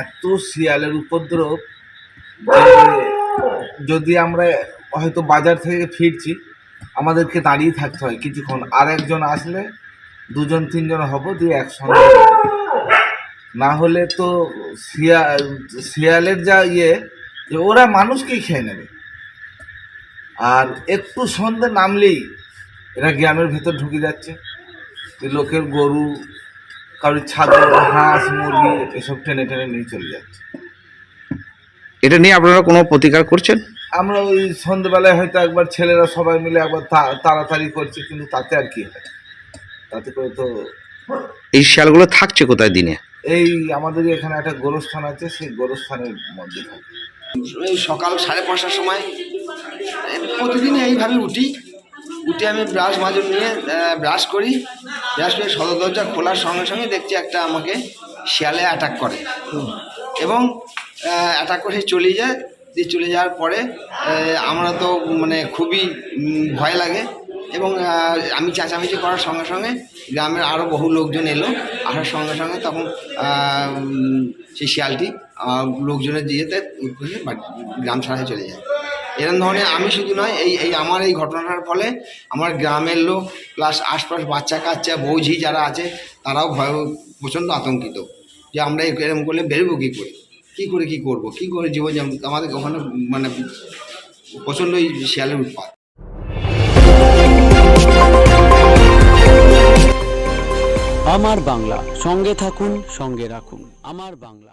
এত শিয়ালের উপদ্রব যদি আমরা হয়তো বাজার থেকে ফিরছি, আমাদেরকে দাঁড়িয়ে থাকতে হয় কিছুক্ষণ। আর একজন আসলে দুজন, তিনজন হব দিয়ে একসঙ্গে না হলে তো শিয়াল শিয়ালের যা ইয়ে যে ওরা মানুষকেই খেয়ে নেবে। আর একটু সন্ধ্যে নামলেই এরা গ্রামের ভেতর ঢুকে যাচ্ছে। লোকের গরু কারোর ছাগল হাঁস মুরগি এসব টেনে টেনে নিয়ে চলে যাচ্ছে। এটা নিয়ে আপনারা কোনো প্রতিকার করছেন? আমরা ওই সন্ধ্যেবেলায় হয়তো একবার ছেলেরা সবাই মিলে একবার তা- তাড়াতাড়ি করছে কিন্তু তাতে আর কি হয়? তাতে করে তো এই শিয়ালগুলো থাকছে কোথায় দিনে? এই আমাদের এখানে একটা গোরস্থান আছে সেই গোরস্থানের মধ্যে থাকে। এই সকাল সাড়ে পাঁচটার সময় প্রতিদিন এইভাবে উঠি। উঠে আমি ব্রাশ মাজুন নিয়ে ব্রাশ করি। ব্রাশ করে সদর দরজা খোলার সঙ্গে সঙ্গে দেখছি একটা আমাকে শিয়ালে অ্যাটাক করে। এবং অ্যাটাক করে চলে যায়। দিয়ে চলে যাওয়ার পরে আমরা তো মানে খুবই ভয় লাগে। এবং আমি চেঁচামেচি করার সঙ্গে সঙ্গে গ্রামের আরও বহু লোকজন এলো। আসার সঙ্গে সঙ্গে তখন সেই শিয়ালটি লোকজনের বাড়ি- গ্রাম ছাড়াই চলে যায়। এরকম ধরনের আমি শুধু নয়, এই এই আমার এই ঘটনাটার ফলে আমার গ্রামের লোক প্লাস আশপাশ বাচ্চা কাচ্চা, বৌঝি যারা আছে, তারাও ভয়, প্রচণ্ড আতঙ্কিত যে আমরা এরকম করলে বেরোবো কী করে? কী করে কী করব? কী করে জীবন আমাদের ওখানে মানে প্রচণ্ডই শিয়ালের উৎপাত। আমার বাংলা, সঙ্গে থাকুন, সঙ্গে রাখুন। আমার বাংলা।